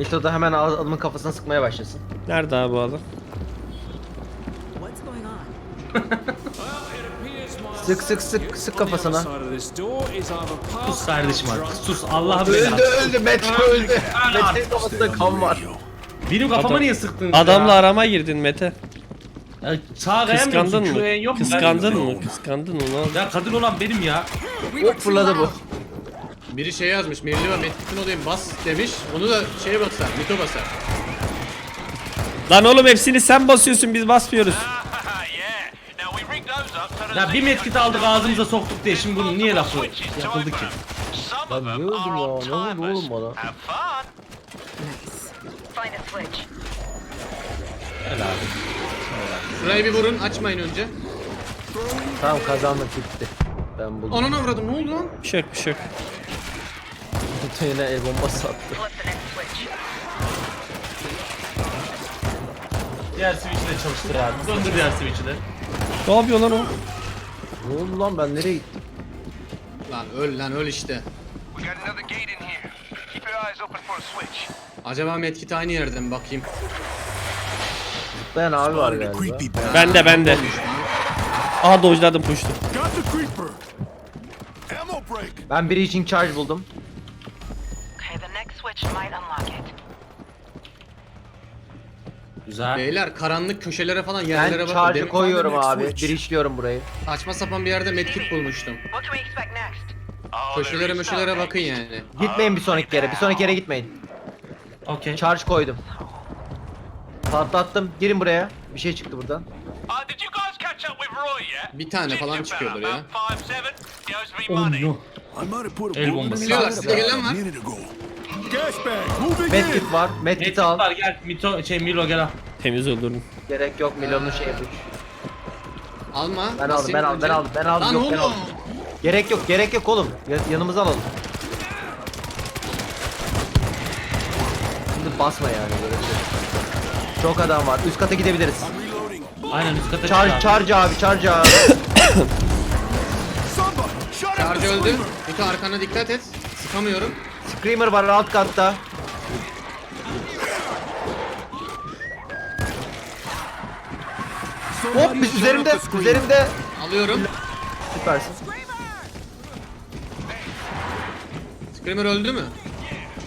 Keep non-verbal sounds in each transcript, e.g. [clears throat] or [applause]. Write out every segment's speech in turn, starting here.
Mito da hemen adamın kafasına sıkmaya başlasın. Nerede abi bu adam? Sık sık sık sık kafasına. Sus kardeşim artık. Sus Allah'ım Öldü belası. öldü Mete öldü. Mete'nin kafasında kan var. Benim kafama Adam- niye sıktın Adamla ya? arama girdin Mete. Ya Sağa. Kıskandın mı? yok mu? Kıskandın mı? Kıskandın mı? Ne oldu? Ya kadın olan benim ya. Hop fırladı bu. Biri şey yazmış. Mirli ve Metkit'in olayım bas demiş. Onu da şeye basar. Mito basar. Lan oğlum hepsini sen basıyorsun biz basmıyoruz. [laughs] Ya bir medkit aldık ağzımıza soktuk diye şimdi bunun niye lafı yapıldı ki? Ben niye öldüm ya? Ne oldu oğlum bana? Switch. Şurayı bir vurun. Açmayın önce. Tamam kazandık bitti. Ben buldum. Ananı avradım. Ne oldu lan? Bir şey yok bir şey yok. Yine el bombası attı. Diğer switch'i de çalıştır abi. Döndür diğer switch'i de. Ne yapıyor lan o? Ne oldu lan ben nereye gittim? Lan öl lan öl işte. Acaba Medkit aynı yerde mi bakayım? Zıplayan abi var galiba. Bende bende. Aha dojladım puştu. Got the creeper. Ammo break. Ben biri için charge buldum. Okay, the next switch might unlock it. Güzel. Beyler karanlık köşelere falan yerlere Ben bakın. charge'ı Demin koyuyorum abi. switch. Bir işliyorum burayı. saçma sapan bir yerde Medkit bulmuştum. What can we expect next? Köşelere möşelere bakın yani. Gitmeyin bir sonraki yere. Bir sonraki yere gitmeyin. Okey. Charge koydum. Patlattım. Girin buraya. Bir şey çıktı buradan. Uh, did you guys catch up with Roy yet? Bir tane falan çıkıyordur ya. five seven. He owes me Oh money. no. I might have put a El bombası. Biliyorlar, size gelen var. minute ago. Gas bag. Moving in. Medkit var. Medkit Medkit al. var gel. Mito, şey Milo gel al. Temiz öldürdüm. Gerek yok. Milyonun şeyi bu. Alma. Ben aldım, ben aldım, ben aldım, ben aldım. Lan Yok, ben oğlum. aldım. Gerek yok. Gerek yok oğlum. Ya- yanımıza alalım. Şimdi basma yani böyle bir şey. Çok adam var. Üst kata gidebiliriz. Aynen üst kata Charge, charge abi, charge abi. Charge öldü. Mito arkana dikkat et. Sıkamıyorum. Screamer var alt katta. Hop biz üzerimde, üzerimde. Alıyorum. Süpersin. Screamer öldü mü?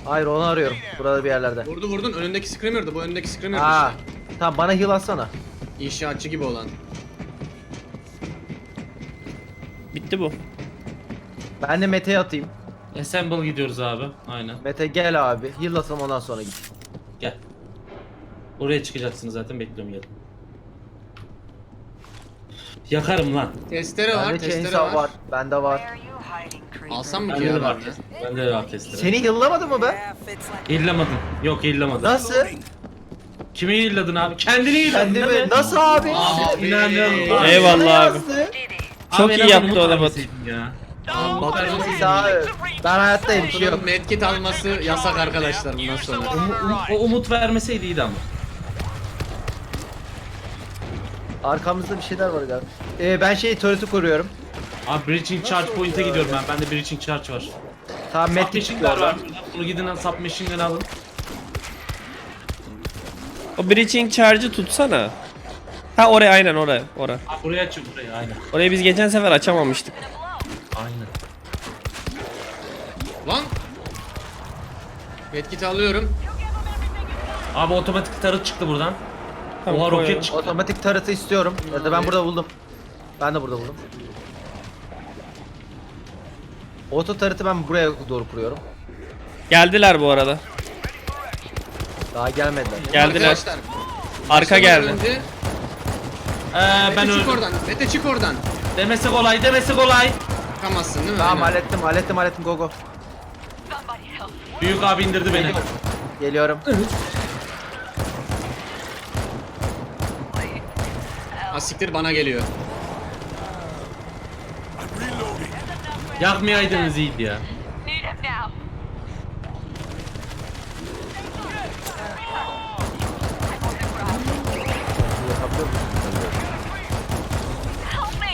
Hayır onu arıyorum. Burada bir yerlerde. Vurdu vurdun. Önündeki Screamer'dı. Bu önündeki Screamer'dı Aa, işte. tamam bana heal atsana. İnşaatçı gibi olan. Bitti bu. Ben de Mete'ye atayım. Assemble gidiyoruz abi. Aynen. Mete gel abi. Heal atalım ondan sonra git. Gel. Oraya çıkacaksınız zaten bekliyorum gelin. Yakarım lan. Testere var. Bende Testere chainsaw var. var. Bende var. Alsam mı ki Bende ya de var. ben de? Bende de var testleri. Seni heal'lamadı mı be? Heal'lamadın. Yok heal'lamadın. Nasıl? Kimi heal'ladın abi? Kendini heal'ladın Kendimi değil mi? nasıl abi? Abi. İnanılmaz. Eyvallah abi. Yazdı. Çok Abi iyi yaptı o da Batu. ya. Batu'nun Neyse abi. Ben hayattayım şey yok. Batu'nun medkit alması yasak arkadaşlar bundan sonra. Um- o umut vermeseydi iyiydi ama. Arkamızda bir şeyler var galiba. Ee, ben şey turret'ı kuruyorum. Abi breaching charge point'e gidiyorum ben. Bende breaching charge var. Tamam medkit Submachine'ler çıkıyor var. oradan. Bunu gidin submachine'den alın. O breaching charge'ı tutsana. Ha oraya aynen oraya. Oraya. Abi buraya çık buraya aynen. Orayı biz geçen sefer açamamıştık. Aynen. Lan. Medkit alıyorum. Abi otomatik tarıt çıktı buradan. Tamam, Oha roket çıktı. Otomatik turret'ı istiyorum. Ya da ben burada buldum. Ben de burada buldum. Oto turret'ı ben buraya doğru kuruyorum. Geldiler bu arada. Daha gelmediler. Geldiler. Arkadaşlar. Arka geldi. Önce. Ee, ben Mete çık öldüm. oradan. Mete çık oradan. Demesi kolay, demesi kolay. Çıkamazsın değil mi? Tamam Aynen. hallettim hallettim hallettim go go. Büyük abi indirdi beni. Geliyorum. Ha siktir bana geliyor. Yakmayaydınız iyiydi ya.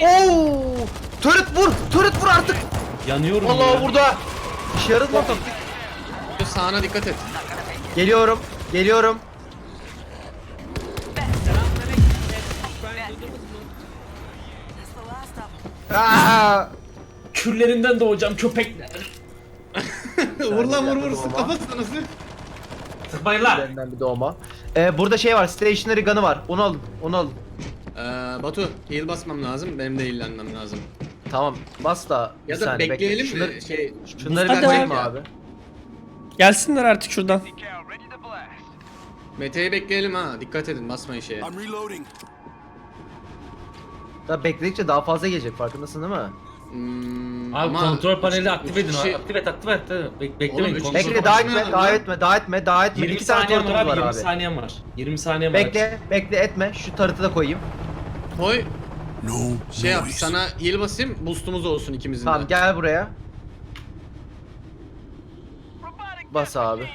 Oo! Turret vur! Turret vur artık! Yanıyorum Vallahi ya. burada. İşe yaradı lan taktik. Sağına dikkat et. Geliyorum. Geliyorum. Aa! Kürlerinden doğacağım köpekler. [laughs] vur lan vur vur sık kafasına sık. Sıkmayın lan. Benden bir doğma. Ee, burada şey var. Stationary gun'ı var. Onu alın. Onu alın. Ee, Batu heal basmam lazım. Benim de heallenmem lazım. Tamam. Bas da bir Ya da saniye bekle. bekleyelim Şunları, mi? Şey, şunları Hadi verecek abi. abi? Gelsinler artık şuradan. Mete'yi bekleyelim ha. Dikkat edin basmayın şeye. I'm reloading. Daha bekledikçe daha fazla gelecek farkındasın değil mi? Hmm, Abi ama kontrol paneli aktif üç edin. kişi- Aktif et aktif et. Bek beklemeyin. Oğlum, üç kontrol kişi- Bekle daha etme, daha etme, daha etme, daha etme. 20 İki tane saniyem var abi var 20 abi. saniyem var. 20 saniyem var. Bekle, bekle etme. Şu tarıtı da koyayım. Koy No şey yap noise. sana heal basayım boostumuz olsun ikimizin Tamam de. gel buraya. Bas abi.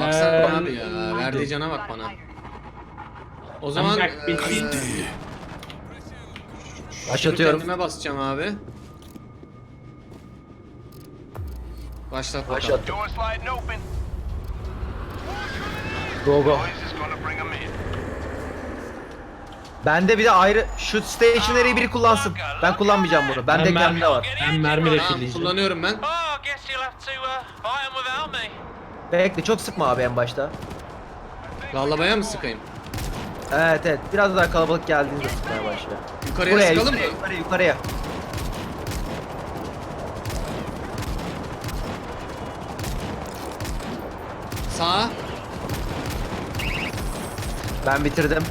Baksana abi ya verdiği cana bak bana. O zaman eee, bir- şunu Başlatıyorum. kendime basacağım abi. Başlat bakalım. Başlat. Door sliding open. Go go. Noise is gonna bring 'em in. Bende bir de ayrı şu stationary'i biri kullansın. Ben kullanmayacağım bunu. Bende Ben kendimde var. Ben mermi Tamam refilleyeceğim. kullanıyorum ben. Oh, I guess you'll have to uh, fight 'em without me. Bekle çok sıkma abi en başta. Lallamaya mı sıkayım? Evet evet. Biraz daha kalabalık geldiğinde sıkmaya başla. Yukarıya Buraya sıkalım mı? yukarıya, yukarıya yukarıya. Sağa. Ben bitirdim.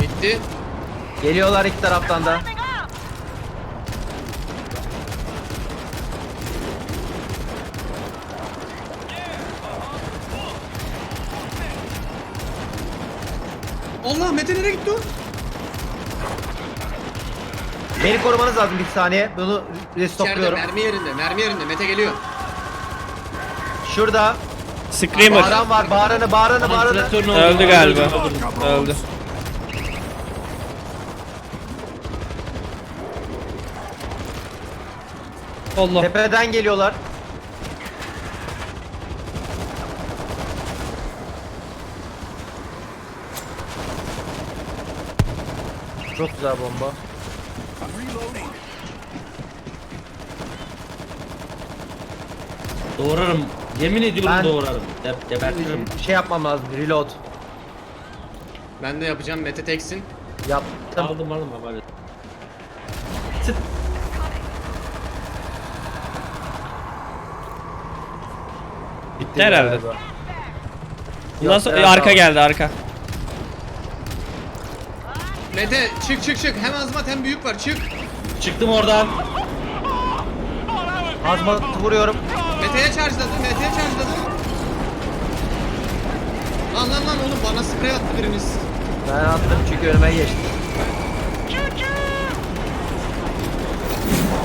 Bitti. Geliyorlar iki taraftan da. Allah Mete nereye gitti o? Beni korumanız lazım bir saniye. Bunu İçeride restokluyorum. mermi yerinde, mermi yerinde. Mete geliyor. Şurada. Screamer. Bağıran var. Bağıranı, bağıranı, bağıranı. Ne oldu? Öldü galiba. Öldü. Allah. Tepeden geliyorlar. Çok güzel bomba. Doğrarım. Yemin ediyorum Ben- doğrarım. De gebertirim. Şey yapmam lazım. Reload. Ben de yapacağım. Mete teksin. Yaptım. Aldım aldım haberi. Bitti herhalde. Bundan Yok, sonra evet, arka geldi arka. Mete çık çık çık. Hem azmat hem büyük var. Çık. Çıktım oradan. Azmat vuruyorum. Mete'ye charge'ladı. Mete'ye charge'ladı. Lan lan lan oğlum bana sprey attı biriniz. Ben attım çünkü önüme geçti.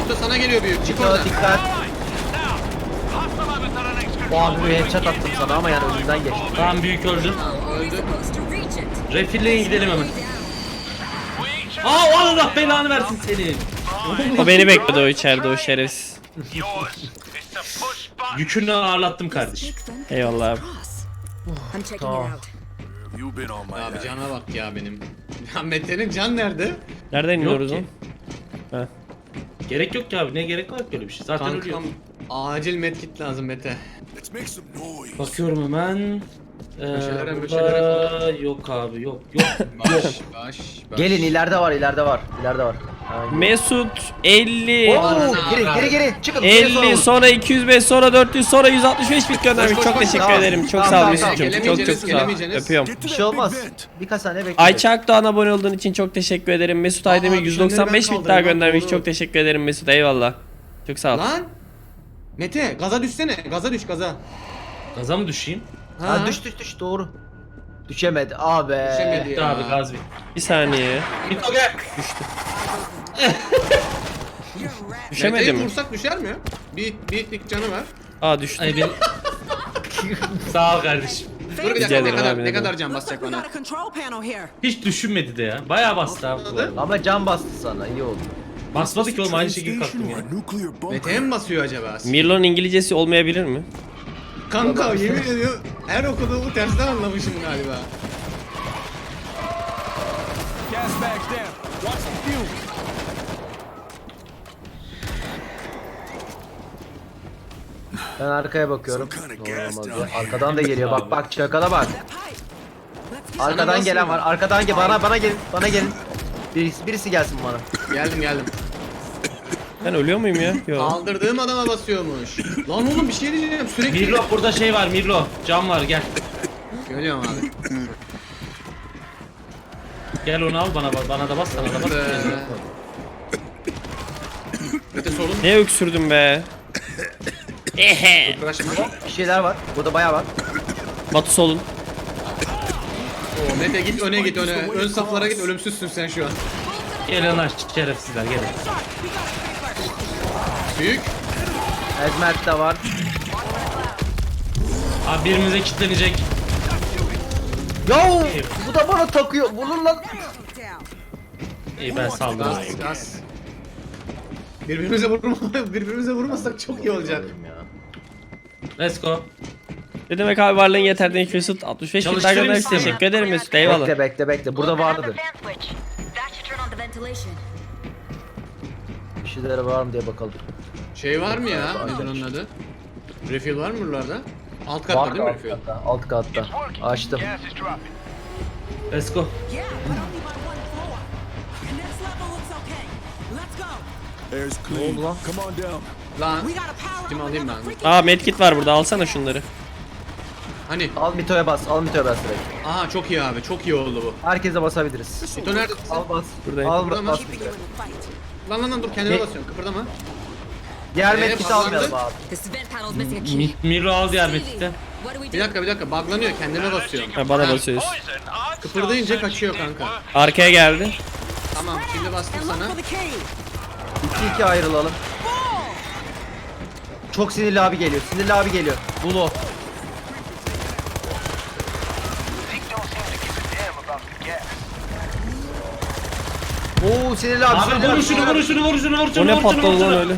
Da sana geliyor büyük. Çık Dikkat oradan. dikkat. O abi bir headshot attım sana ama yani önünden geçti. Tamam büyük öldü. Öldü. Refilleyin gidelim hemen. Aa Allah belanı versin seni. O beni bekledi o içeride o şerefsiz. Yükünü ağırlattım kardeşim. Eyvallah abi. I'm checking it out. Abi cana bak ya benim. [laughs] Ya Mete'nin can nerede? Nereden iniyoruz ki. lan? Ha. Gerek yok ki abi ne gerek var ki öyle bir şey. Zaten ölüyor. Kankam acil medkit lazım Mete. Bakıyorum hemen. Ee, Köşelere, burada köşelere yok abi yok yok. Baş baş baş. Gelin ileride var ileride var. İleride var. Aynen. Mesut 50. Oo, geri geri geri çıkın. geri sonra 50 vurun. sonra 205 sonra 400 sonra 165 bit göndermiş. Koş, Çok koş, teşekkür tamam. ederim. Çok Tamam, sağ ol tamam, Mesut'cum. Çok çok Gelemeyeceğiniz, sağ ol. gelemeyeceğiniz. Öpüyorum. Bir şey olmaz. Birkaç saniye bekle. Ayça Akdoğan abone olduğun için çok teşekkür ederim. Mesut Aydemir Aa, 195 düşenleri ben bit daha kaldırdım, göndermiş. doğru. Çok teşekkür ederim Mesut. Eyvallah. Çok sağ ol. Lan! Mete gaza düşsene. Gaza düş gaza. Gaza mı düşeyim? Ha, düş düş düş doğru. Düşemedi abi. Düşemedi Bitti ya. abi gaz bir. Bir saniye. Mito gel. [laughs] Düşemedi Mete'yi mi? vursak düşer mi? Bir, bir lik canı var. Aa düştü. Ay ben... [laughs] Sağ ol kardeşim. Dur bir dakika ne ederim kadar abi, ne ne kadar can basacak bana? Hiç düşünmedi de ya. Bayağı bastı abi. bu arada. Ama can bastı sana iyi oldu. Basmadı ki oğlum aynı şekilde kalktım or ya. a nuclear bunker? Mete'ye mi basıyor acaba? Mirlo'nun İngilizcesi olmayabilir mi? Kanka yemin ediyorum her okuduğumu tersten anlamışım galiba. Gas bags down. Watch the fuel. Ben arkaya bakıyorum. Olmaz. Arkadan da geliyor. Bak bak çakala bak. Arkadan gelen var. Arkadan gel bana bana gelin. Bana gelin. Birisi, birisi gelsin bana. Geldim geldim. Ben ölüyor muyum ya? [laughs] Yok. Kaldırdığım adama basıyormuş. Lan oğlum bir şey diyeceğim sürekli. Mirlo burada şey var Mirlo. Cam var gel. Görüyorum abi. Gel onu al bana bana da bas sana da bas. Ee, Mete solun. Ne öksürdüm be? Uğraşma. Bir şeyler var. Burada bayağı var. Batu solun. Oo, Mete git öne git öne. Ön saflara git ölümsüzsün sen şu an. Gelin lan şerefsizler gelin. Büyük. Ezmet de var. Abi birimize kilitlenecek. Yo! Bu da bana takıyor. Vurun lan. İyi ben saldırdım. Gaz gaz. Birbirimize vurma, [laughs] birbirimize vurmasak çok iyi olacak. Let's go. Ne demek abi varlığın yeter denk Mesut 65 bin dakika istedim. teşekkür ederim Mesut eyvallah. Bekle bekle bekle. Burada Look behind vardı. the fan switch. That should turn on the ventilation. Bir şeyler var mı diye bakalım. Şey var mı ya? Nedir onun adı? Refill var mı buralarda? Alt katta Var değil mi alt refill? katta. Alt katta. Açtım. Let's go. Yeah, but only by one floor. Next level looks okay. Let's go. Air's clean. oldu lan? Come on down. Lan We gotta power Kim up alayım another ben? freaking Aa medkit var burada alsana şunları. hani? Al Mito'ya bas. Al Mito'ya bas direkt. Aha çok iyi abi çok iyi oldu bu. Herkese basabiliriz. Mito nerede? Al bas. Buradayım. Al bas. keeping you in the fight. Lan lan lan dur kendine Ne? basıyorsun kıpırdama. Diğer Ee, bağlandı. almayalım abi. This vent panel's missing a key. Mi- Mirlo al diğer metikte. What do we Bir do? dakika bir dakika buglanıyor kendine basıyorsun. Ha, bana basıyoruz. Kıpırdayınca kaçıyor kanka. Arkaya geldi. Tamam şimdi bastım sana. for the key. 2-2 ayrılalım. Çok sinirli abi geliyor. Sinirli abi geliyor. Bulo. Oo sinirli abi. Abi sinirli vurun şunu vurun şunu vurun şunu vurun şunu O ne vurun şunu, vurun patladı lan şunu. öyle?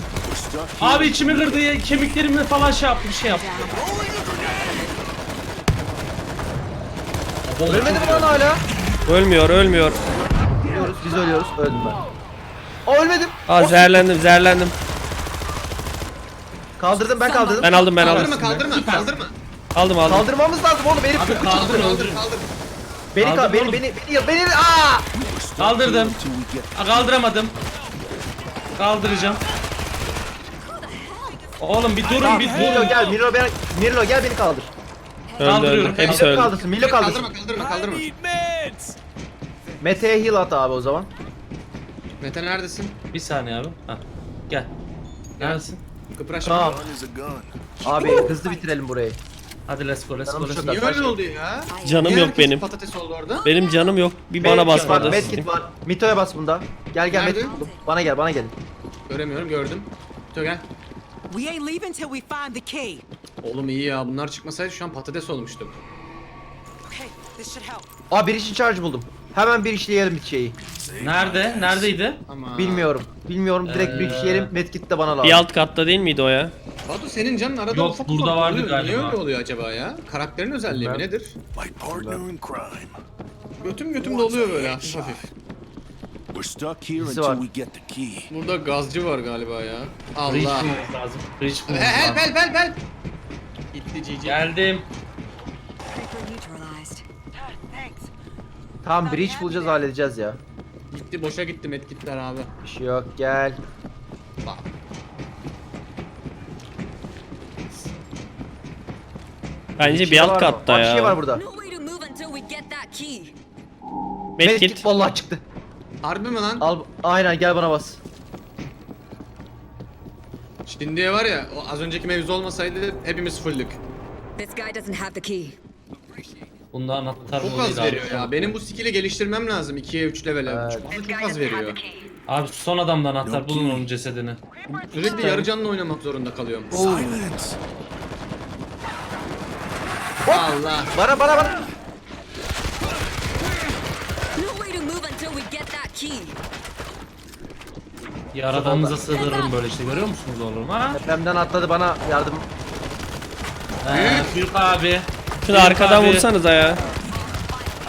Abi içimi kırdı ya kemiklerimle falan şey yaptı bir şey yaptı. Ölmedi mi lan hala? Ölmüyor ölmüyor. Ölüyoruz biz ölüyoruz. Öldüm ben. Aa ölmedim. Aa zehirlendim zehirlendim. Kaldırdım ben kaldırdım. Ben aldım ben Kaldırma aldım. kaldırma kaldırma. Aldım aldım. Kaldırmamız lazım oğlum herif. Abi kaldır Kaldır. Beni kaldır kal beni beni beni beni aa! Kaldırdım. Kaldıramadım. Kaldıracağım. Oğlum bir durun bir Milo durun. gel Milo ben Milo gel beni kaldır. Öldü öldü. Kaldırıyorum. Hepsi Milo öldü. kaldırsın Milo kaldırsın. Kaldırma kaldırma kaldırma. Mete'ye heal at abi o zaman. Mete neredesin? Bir saniye abi. Ha. Gel. Neredesin? Kıpraşma. Tamam. Abi hızlı bitirelim burayı. Hadi let's go let's go Canım let's go. Niye öyle oldu ya? Canım Niye yok herkes benim. Patates oldu orada. Benim canım yok. Bir bana Medkit var, basmadı. Medkit var. Mito'ya bas bunda. Gel gel Nerede? medkit. Bana gel bana gelin. Göremiyorum gördüm. Tö gel. We ain't leaving till we find the key. Oğlum iyi ya bunlar çıkmasaydı şu an patates olmuştum. Okay, this should help. Aa bir için charge buldum. Hemen bir işleyelim bir şeyi. Nerede? Neredeydi? Ama. Bilmiyorum. Bilmiyorum direkt bir Ee, işleyelim. Medkit de bana lazım. Bir alt katta değil miydi o ya? Batu senin canın arada Yok, ufak burada ufak vardı oluyor. Niye galiba. öyle oluyor acaba ya? Karakterin özelliği mi nedir? My partner in crime. Götüm götüm doluyor böyle hafif hafif. We're stuck here Birisi until var. we get the key. Burada gazcı var galiba ya. Allah. bulmamız lazım. Bulmamız Help lazım. help help help. Gitti cici. Geldim. Creeper neutralized. Thanks. Tamam bridge bulacağız halledeceğiz ya. Gitti boşa gitti medkitler abi. Bir şey yok gel. Bak. Bence bir şey alt var mı? katta Aa, Bir şey var ya. burada. No way to move until we get that key. Medkit Medkit. vallahi çıktı. Harbi mi lan? Al aynen gel bana bas. Şimdi var ya o az önceki mevzu olmasaydı hepimiz fulldük. This guy doesn't have the key. Bunda anahtar Çok az abi. veriyor ya. Benim bu skill'i geliştirmem lazım 2'ye 3 level'e. Evet. Çok, This çok guy az doesn't have veriyor. the key. Abi son adamda anahtar bulun onun cesedini. Sürekli yarı canlı oynamak zorunda kalıyorum. Silence. Allah. Bana bana bana. No way to move until we get that key. Yaradanınıza sığdırırım böyle işte görüyor musunuz oğlum ha? Tepemden atladı bana yardım. Ee, Büyük abi. Şunu Büyük arkadan abi. vursanıza ya.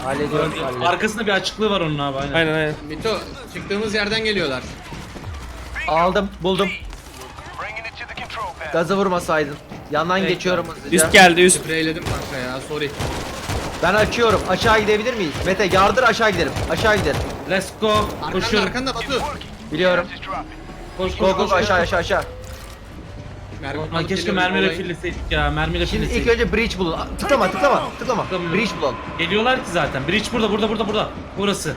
Hallediyorum. hallediyorum. Arkasında bir açıklığı var onun abi aynen. Aynen aynen. Mito çıktığımız yerden geliyorlar. Aldım buldum. Gaza vurmasaydın. Yandan geçiyorum hızlıca. Üst geldi üst. Spreyledim kanka ya sorry. Ben açıyorum. Aşağı gidebilir miyiz? Mete yardır aşağı gidelim. Aşağı gidelim. Let's go. Arkanda Koşuyorum. arkanda Batu. Biliyorum. Koş koş Go go koş. go koş. aşağı aşağı aşağı. Mermi Lan alıp keşke geliyorum, mermi olayı. refilleseydik ya. Mermi Şimdi ilk önce breach bulun. Aa, Tıklama tıklama tıklama. Tıklamıyorum. Breach bulalım. Geliyorlar ki zaten. Bridge burada burada burada burada. Burası.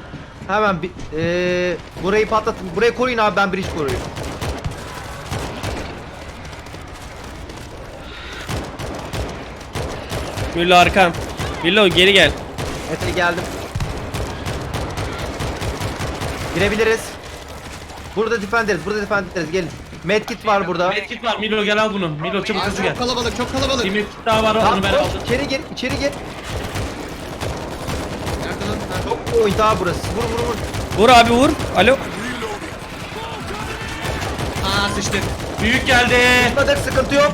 Hemen bir, eee, burayı patlatın. Burayı koruyun abi ben bridge koruyayım. Müllo arkam. Müllo geri gel. Mete geldim. Girebiliriz. Burada defend ederiz. Burada defend ederiz. Gelin. Medkit var burada. Medkit var. Milo gel al bunu. Milo çabuk Aa, hızlı gel. çok kalabalık çok kalabalık. Bir medkit daha var Tamam onu ben koş. aldım. İçeri gir. içeri gir. Nerede lan? Ha. Çok point abi burası. Vur vur vur. Vur abi vur. Alo. Aa sıçtık. Büyük geldi. Tutmadık sıkıntı yok.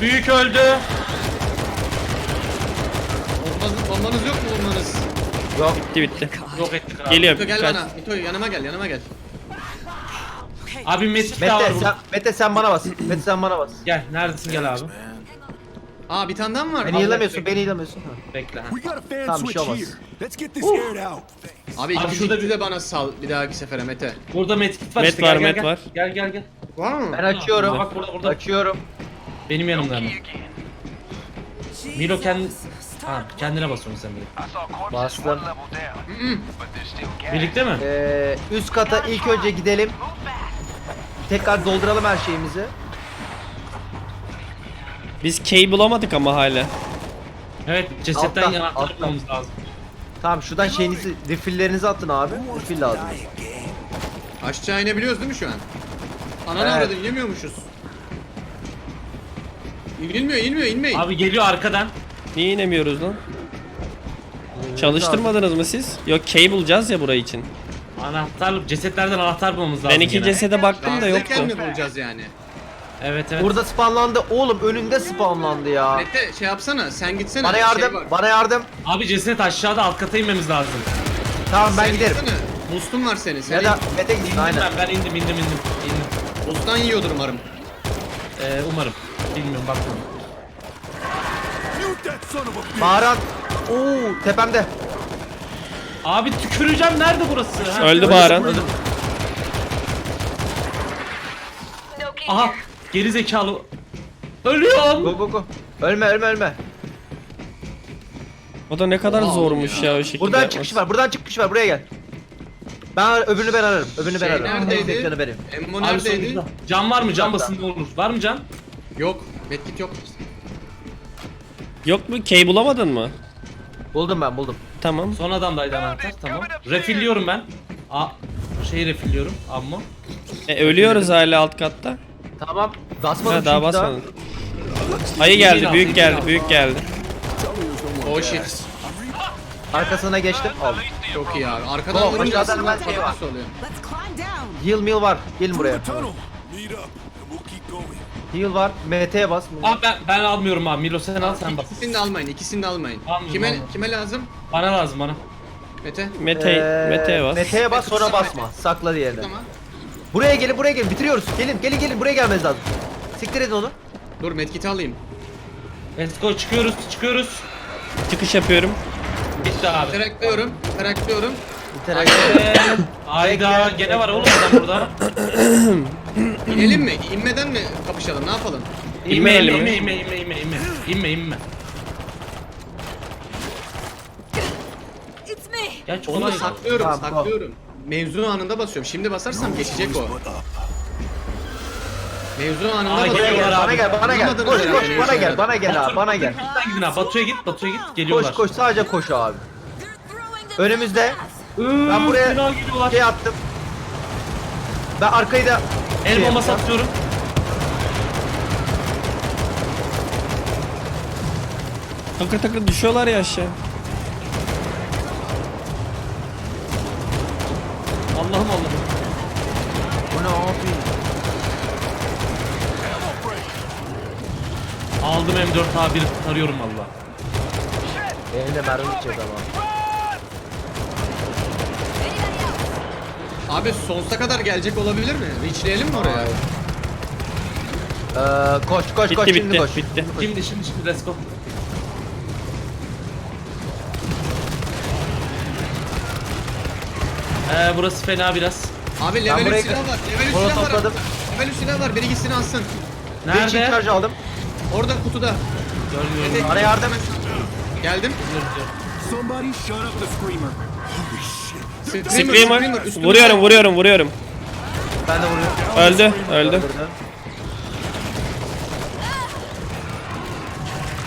Büyük öldü. Bombanız, yok mu bombanız? Yok. Bitti bitti. Yok ettik abi. Geliyor. Mito gel Kaç. bana. Mito yanıma gel yanıma gel. Abi medkit daha var Mete burada. sen, Mete sen bana bas. Mete sen bana bas. Gel neredesin gel abi. Aa bir tane daha mı var? Beni yılamıyorsun. Beni yılamıyorsun. Bekle. ha. We got a fan Tamam, bir şey switch olmaz. here. Let's get this aired out. Abi Abi ikinci şurada bir- de bana sal bir dahaki sefere Mete. Burada medkit var Met işte. var, gel, gel, met gel. var. Gel gel gel. Var mı? Ben açıyorum. Bak burada burada. Açıyorum. Benim yanımda hemen. Milo kendi... Ha, kendine basıyorsun sen corpses Bastım. Birlikte mi? Ee, üst kata ilk önce gidelim. Tekrar dolduralım her şeyimizi. Biz key bulamadık ama hala. Evet cesetten Altta, yanakları altta. bulmamız lazım. Tamam şuradan şeyinizi, refillerinizi atın abi. Refill lazım. Aşağı inebiliyoruz değil mi şu an? Ananı Evet. aradın yemiyormuşuz. İnilmiyor inmiyor inmeyin. Abi geliyor arkadan. Niye inemiyoruz lan? Çalıştırmadınız mı siz? Yok key bulacağız ya burayı için. Anahtar, cesetlerden anahtar bulmamız lazım Ben iki gene. cesede baktım da Rahatsızken yoktu. mi bulacağız yani? Evet evet. Burada spawnlandı. Oğlum önünde spawnlandı ya. Mete şey yapsana sen gitsene. Bana şey yardım. var. Bana yardım. Abi ceset aşağıda alt kata inmemiz lazım. Tamam ben Sen giderim. gitsene. Boost'un var senin. Sen Ya da Mete gitsin İndim aynen. ben, ben indim indim indim. indim. Boost'tan yiyordur umarım. Ee, umarım. Bilmiyorum bakmıyorum. Bağıran. Oo tepemde. Abi tüküreceğim nerede burası? Ha? Öldü key Aha geri zekalı. Ölüyorum. Go go go. Ölme ölme ölme. O da ne kadar Oha, zormuş ya. ya o şekilde Buradan yapması. çıkış var. Buradan çıkış var. Buraya gel. Ben öbürünü ben ararım. Öbürünü ben Şey ararım. neredeydi? En canı benim. Emmo Abi neredeydi? sonunda. Can var mı? Can basında olur. Var mı can? Yok. Medkit yok. Yok mu? Key bulamadın mı? Buldum ben buldum. Tamam. Son adamdaydı anahtar tamam. Refilliyorum ben. A şeyi refilliyorum. Ammo. E, ölüyoruz hala alt katta. Tamam. Basmadım Ha, daha çünkü basmadın. Ayı geldi, büyük geldi, büyük geldi. Oh shit. Arkasına geçtim. Aldım. Çok iyi abi. Arkadan Oh, vurunca aşağıdan aslında ben şey var. nasıl oluyor? Let's climb down. Heal meal var. Gelin buraya. tunnel. Meet up, and we'll keep going. Heal var. MT'ye bas. Abi ben, ben almıyorum abi. Milo sen al sen bas. İkisini de almayın. ikisini de almayın. Almayayım, Kime almayayım. kime lazım? Bana lazım bana. Mete. Mete, Ee, Mete'ye bas. Mete'ye bas sonra basma. Sakla diğerini. Tamam. Buraya gelin buraya gelin. Bitiriyoruz. Gelin gelin gelin. Buraya gelmeniz lazım. Siktir edin onu. Dur medkit'i alayım. Let's go çıkıyoruz çıkıyoruz. Çıkış yapıyorum. Bitti abi. Teraklıyorum. Teraklıyorum. İnterak. Ee, Ayda gene var oğlum adam burada. [clears throat] İnelim mi? İnmeden mi kapışalım? Ne yapalım? İnmeyelim İnme mi? inme inme inme inme. İnme inme. It's me. Gel çok Onu kolay. saklıyorum, Tamam, saklıyorum. Mevzu anında basıyorum. Şimdi basarsam geçecek o. Mevzu anında Aa, Bana basıyorum. gel, abi. bana gel, bana gel. Anlamadınız Koş herhalde koş, bana gel, şeyleri. bana gel abi, bana gel. Sen gidin abi. Batu'ya git Batu'ya git. Geliyorlar. Koş koş, sadece koş abi. They're throwing them Önümüzde Ben buraya- fena geliyorlar. şey attım. Ben arkayı da El şey bombası atıyorum. Takır takır düşüyorlar ya aşağı. Allah'ım Allah'ım. Bu ne abi? Aldım M4 A1 tarıyorum valla. Benim de mermi bitecek ama. Abi sonsuza kadar gelecek olabilir mi? Reachleyelim mi oraya? Ee, koş koş koş Bitti şimdi bitti koş. bitti. Şimdi şimdi şimdi let's go. Ee, burası fena biraz. Abi level buraya- 3 silah var. Level 3 Mola silah var. topladım. Level 3 silah var. Biri gitsin alsın. Bir için Nerede? charge aldım. Orada kutuda. Görmüyorum. Bana yardım et. Geldim. Somebody shut up the screamer. Screamer, Screamer. üstümde. Vuruyorum vuruyorum vuruyorum. Ben de vuruyorum. Öldü öldü. Öldürdüm.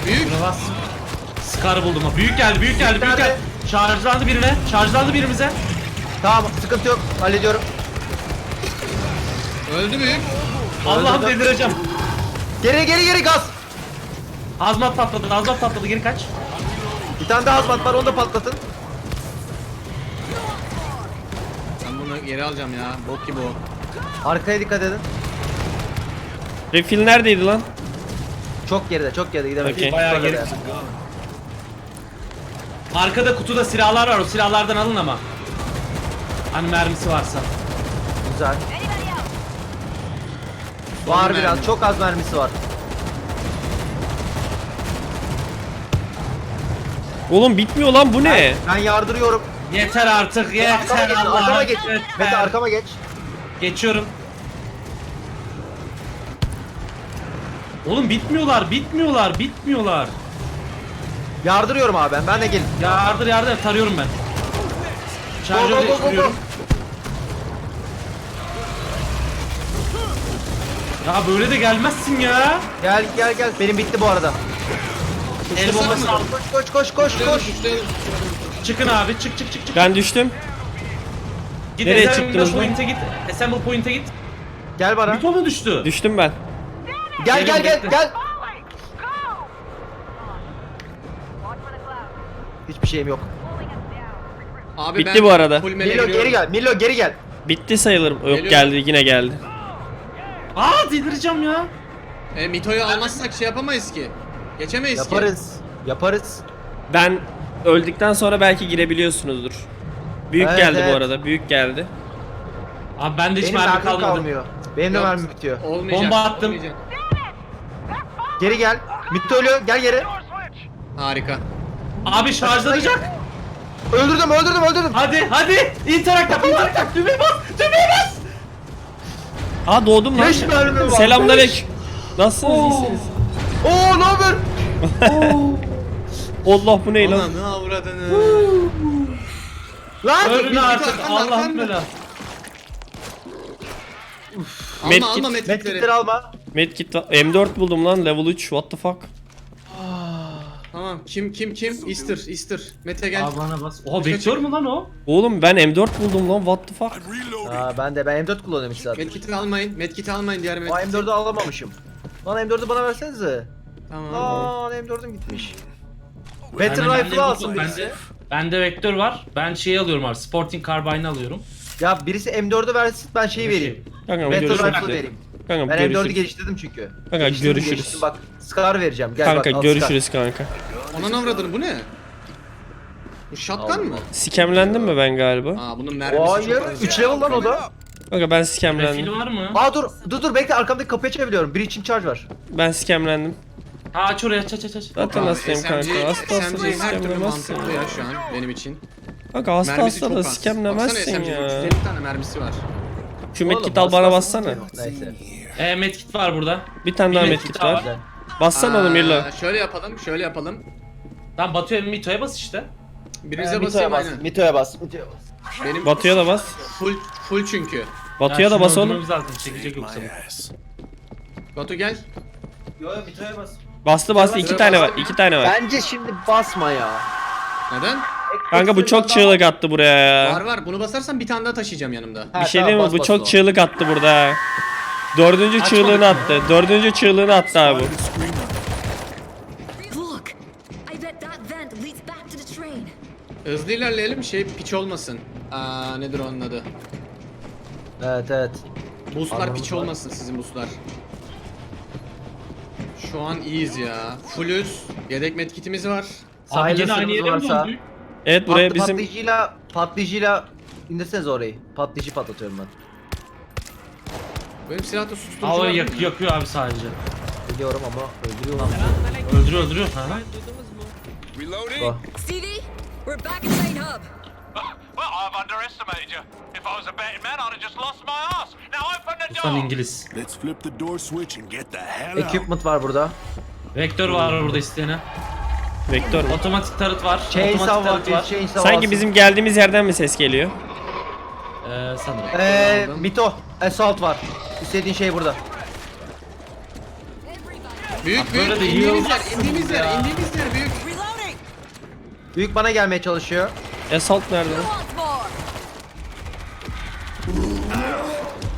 Büyük. Bas. Scar buldum ha. Büyük geldi, büyük geldi, büyük Nerede? geldi. Şarjlandı birine. Şarjlandı birimize. Tamam sıkıntı yok. Hallediyorum. Öldü büyük. Allah'ım Öldürdüm. delireceğim. Geri geri geri gaz. Hazmat patladı, hazmat patladı. Geri kaç. Bir tane daha hazmat var onu da patlatın. Geri alacağım ya. Bok gibi o. Arkaya dikkat edin. Refill neredeydi lan? Çok geride çok geride gidemeyiz. Okey. Bayağı geri. geride. Arkada kutuda silahlar var. O silahlardan alın ama. Hani mermisi varsa. Güzel. Var mermi. biraz çok az mermisi var. Oğlum bitmiyor lan bu ne? Ben yardırıyorum. Yeter artık, Arkama yeter geç, Allah. arkama geç. yeter. Mete arkama geç. Geçiyorum. Oğlum bitmiyorlar, bitmiyorlar, bitmiyorlar. Yardırıyorum abi ben. Ben de gelin. Yardır yardır tarıyorum ben. Go, go, Şarjörü go, go, go. değiştiriyorum. Ya böyle de gelmezsin ya. Gel gel gel. Benim bitti bu arada. El bombası al. Koş koş koş koş koş. Güçleyelim. Çıkın abi çık çık çık çık. Ben düştüm. Git Nereye Assemble çıktınız lan? Point'e git. Assemble Point'e git. Gel bana. Mito mu düştü? Düştüm ben. Gel gel gel gel. Hiçbir şeyim yok. Abi Bitti ben bu arada. full mele Milo giriyorum. geri gel. Milo geri gel. Bitti sayılır. Yok Geliyorum. geldi yine geldi. Aa delireceğim ya. E, Mito'yu almazsak şey yapamayız ki. Geçemeyiz ki. Yaparız. Yaparız. Ben öldükten sonra belki girebiliyorsunuzdur. Büyük Evet, geldi evet. bu arada. Büyük geldi. Abi bende hiç Benim mermi mermim kalmadı. kalmıyor. Benim de Yok. mermim bitiyor. Olmayacak. Bomba attım. olmayacak. Geri gel. Mito ölüyor. Gel geri. Harika. Abi şarjlanacak. Öldürdüm öldürdüm öldürdüm. Hadi hadi. İnterak yap interak yap. Düğmeye bas. Düğmeye bas. Aa doğdum lan. Beş mermi var. Selamünaleyküm. Nasılsınız? iyisiniz? Oo ne haber? [laughs] Allah bu ne lan? Ananı avradını. Lan. Ölün artık. arkanda, Allah'ım arkanda. bela. alma Medkit- alma Medkitleri alma. Medkit var. M4 buldum lan level 3. What the fuck? Tamam kim kim kim? Easter Easter. Mete gel. Abi bana bas. Oha bekliyor mu lan o? Oğlum ben M4 buldum lan. What the fuck? Aa ben de ben M4 kullanıyorum işte zaten. Medkit'i almayın. Medkit'i almayın diğer O medkit'i. M4'ü alamamışım. Lan M4'ü bana versenize. Tamam. Lan M4'üm gitmiş. Battle ben- Rifle ben- alsın birisi. Bende vektör var. Ben şeyi alıyorum abi. Sporting Carbine'ı alıyorum. Ya birisi M4'ü versin ben şeyi vereyim. Kanka Battle görüşürüz. Rifle vereyim. Kanka Ben M4'ü görüşürüz. geliştirdim çünkü. Kanka Geliştirdim, görüşürüz. geliştirdim. Bak Scar vereceğim. Gel Kanka bak, al görüşürüz kanka. Ananı avradını bu ne? Bu shotgun mı? Sikemlendim mi ben galiba? Aa bunun Scar. mermisi Hayır çok az. 3 level lan o da. Kanka ben Refil sikemlendim. var mı? Aa dur dur dur bekle arkamdaki kapıyı açabiliyorum. Biri için charge var. Ben sikemlendim. Ha aç oraya aç aç aç. aç. Zaten hastayım kanka. Hasta hasta türlü sikemlemezsin. mantıklı ya şu an benim için. Kanka hasta Mermisi hasta da sikemlemezsin SMG'nin ya. 350 tane mermisi var. Şu medkit al bana bas- bassana. Neyse. E medkit var burada. Bir tane daha medkit var. Bassana oğlum Mirlo. Şöyle yapalım, şöyle yapalım. Tamam Batu'ya Mito'ya bas işte. Birinize Mito'ya basayım bas. aynen. Mito'ya bas. Mito'ya bas. Benim Batu'ya da bas. full full çünkü. Batu'ya Ya da bas oğlum. lazım. Çekecek yoksa. Batu gel. Yo yo Mito'ya bas. Bastı bastı iki tane var. iki tane var. Bence şimdi basma ya. Neden? Kanka bu çok çığlık attı buraya Var ya. var. Bunu basarsan bir tane daha taşıyacağım yanımda. Bir şey değil mi? Bu çok çığlık attı burada. Dördüncü çığlığını attı. Dördüncü çığlığını attı abi. Look, I bet Hızlı ilerleyelim şey piç olmasın. Aa nedir onun adı? Evet evet. Boostlar Armorumuz piç var. olmasın sizin boostlar. Şu an iyiyiz ya. Fullüz. Yedek medkitimiz var. Abi aynı Silencer'ımız yere mi varsa- döndük? Evet buraya Patlı- bizim Patlayıcıyla, patlayıcıyla indirseniz orayı. Patlayıcı patlatıyorum ben. Benim silahta susturucu Aa var mı? yak yakıyor abi sadece. Biliyorum ama öldürüyor. Öldürüyor öldürüyor. Ha. Reloading. Oh. Stevie, we're back at main hub. Well, I've underestimated you. If I was a betting man, I'd have just lost my ass. Now open the door. İngiliz. Let's flip the door switch and get the hell out. Equipment var burada. Vektör var orada isteyene. vektör? Otomatik tarıt var. Chainsaw Otomatik var. tarıt var. Chainsaw Sanki alsın. bizim geldiğimiz yerden mi ses geliyor? Ee, sanırım. Eee. Mito. Assault var. İstediğin şey burada. Büyük böyle büyük de indiğimiz yer, indiğimiz yer, indiğimiz yer büyük. Reloading! Büyük bana gelmeye çalışıyor. Assault nerede?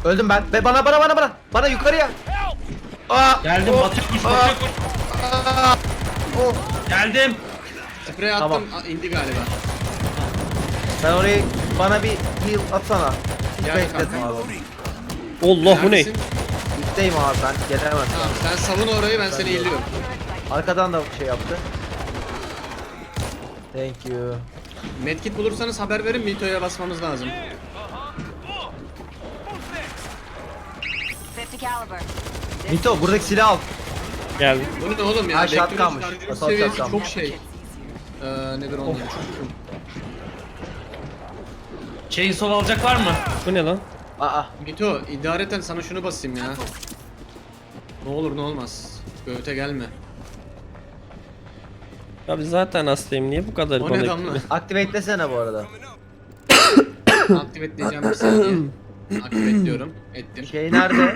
Öldüm ben. Ve bana bana bana bana. Bana yukarıya. Aa, Geldim oh, batıyor kuş kuş. oh. Geldim. Sprey attım, Tamam. a- indi galiba. Ben orayı bana bir heal atsana. Hiç bekletme abi. Allah bu ne? Üstteyim abi ben gelemem. Tamam sen savun orayı ben seni illiyorum. Arkadan da şey yaptı. Thank you. Medkit bulursanız haber verin Mito'ya basmamız lazım. Mito buradaki silah al. Geldim. Bu ne oğlum ya? Ha, şarjörün Assault seviyesi shotgun. çok şey. Ee, nedir onun adı? Chainsaw alacak var mı? Bu ne lan? Aa. Mito idareten sana şunu basayım ya. Ne olur ne olmaz. Göğüte gelme. Abi zaten hastayım. Niye bu kadar O bana ne damla? Aktivetlesene bu arada. [coughs] Aktivetleyeceğim bir saniye. Aktivetliyorum. Ettim. Şey nerede? [clears throat]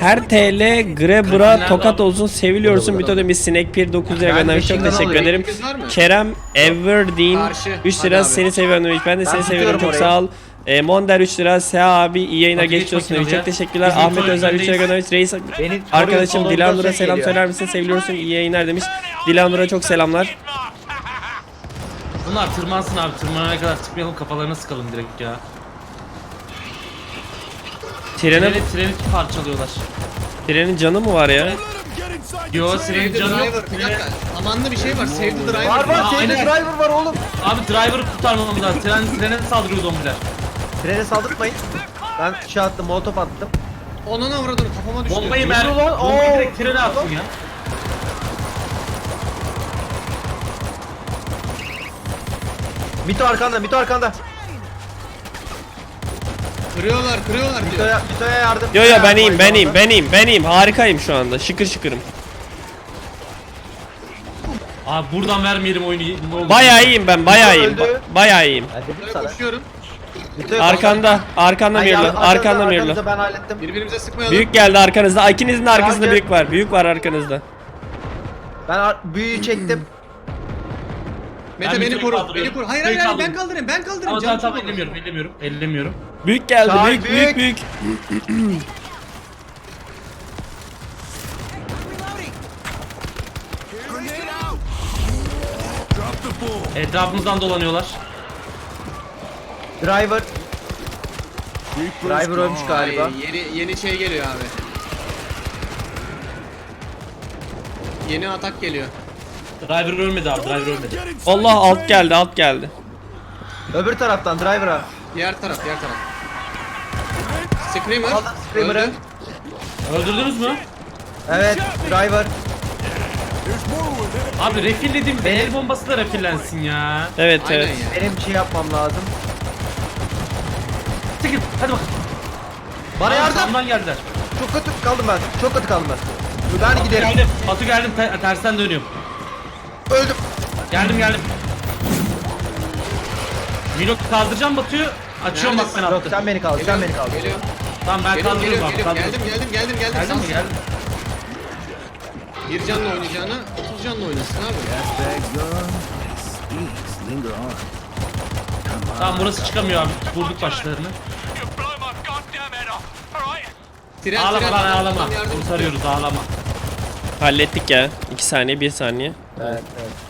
Her TL Grebra tokat olsun seviliyorsun. Mito demiş Sinek Pir 9 lira Ben göndermiş. Çok teşekkür alıyorum. ederim. Kız var mı? Kerem Everdeen Karşı. 3 Hadi lira abi. seni seviyorum demiş. Ben de seni seviyorum tutuyorum çok orayı. sağ ol. E, Monder 3 lira Seha abi iyi yayınlar Hadi geç olsun demiş. Çok teşekkürler. Ahmet Özel 3 lira önündeyiz. göndermiş. Reis Benim Arkadaşım Dilan Nur'a şey selam söyler misin? Seviliyorsun iyi yayınlar demiş. Dilan Nur'a çok selamlar. Bunlar tırmansın abi. Tırmanana kadar tıkmayalım kafalarına sıkalım direkt ya. Trene, Treni, treni parçalıyorlar. trenin canı mı var ya? The Yo. Save trenin the canı yok. driver. Bir dakika. Amanlı bir şey var. Save the driver. Var var Aa, safety aynen. driver var oğlum. Abi driver'ı kurtarmamız lazım. Tren, trene saldırıyor zombiler. Trene saldırtmayın. Ben şey attım, molotof attım. Onun avradını kafama düştü. Bombayı mer... Bombayı oo. direkt trene attım ya. Mito arkanda, Mito arkanda. Kırıyorlar kırıyorlar diyor. Mito'ya, Mito'ya yardım. Yo yo ben iyiyim ben iyiyim ben iyiyim ben iyiyim. Harikayım şu anda. Şıkır şıkırım. Abi buradan vermeyelim oyunu. Ne olur. Bayağı iyiyim ben bayağı iyiyim. Ba- bayağı iyiyim. Dedim sana. koşuyorum. Mito'ya Arkanda, arkanda Ay, Mirlo, arkanızda, arkanda Mirlo. arkanızda ben hallettim. Birbirimize sıkmayalım. Büyük geldi arkanızda. İkinizin de arkasında büyük var. Büyük var arkanızda. Ben ar- büyüyü çektim. Mete Ben beni koru. kaldırıyorum. Beni koru. Hayır hayır hayır ben kaldırayım. Ben kaldırayım. Tamam Canım tamam çok olur. ellemiyorum ellemiyorum. Ellemiyorum. Büyük geldi. Çağır, büyük, büyük, büyük. büyük. Etrafımızdan dolanıyorlar. Driver. Driver ölmüş galiba. Ay, yeni yeni şey geliyor abi. Yeni atak geliyor. Driver ölmedi abi driver ölmedi. Allah alt geldi alt geldi. Öbür taraftan driver'a. Diğer taraf diğer taraf. Screamer. Aldım Screamer'ı. öldü. Öldürdünüz mü? Evet, driver. Abi refilledim. El bombası da refillensin ya. Evet Aynen evet. ya. Benim bir şey yapmam lazım. Çıkın hadi bak. Bana yardım. Sağımdan geldiler. Çok kötü kaldım ben. Çok kötü kaldım ben. Ben giderim. Geldim. Batu geldim te- tersten dönüyorum. Öldüm. Geldim geldim. Milok kaldıracağım Batu'yu. Açıyorum bak ben Yok sen beni kaldır, sen beni kaldır. Geliyorum. Tamam ben Geliyorum, kaldırıyorum geliyorum, abi. geliyorum. Kaldırıyorum. Geldim, geldim, geldim, geldim. Geldin mi Sans- geldin? Bir canla oynayacağına 30 canla oynasın abi. Bag's gone. Stinks. Linger on. Tamam burası çıkamıyor abi. Vurduk başlarını. You blow my goddamn head off. All right. Tren, Ağlama tren, lan adam ağlama. yardım- Kurtarıyoruz ağlama. Hallettik ya. 2 saniye 1 saniye. Evet, evet.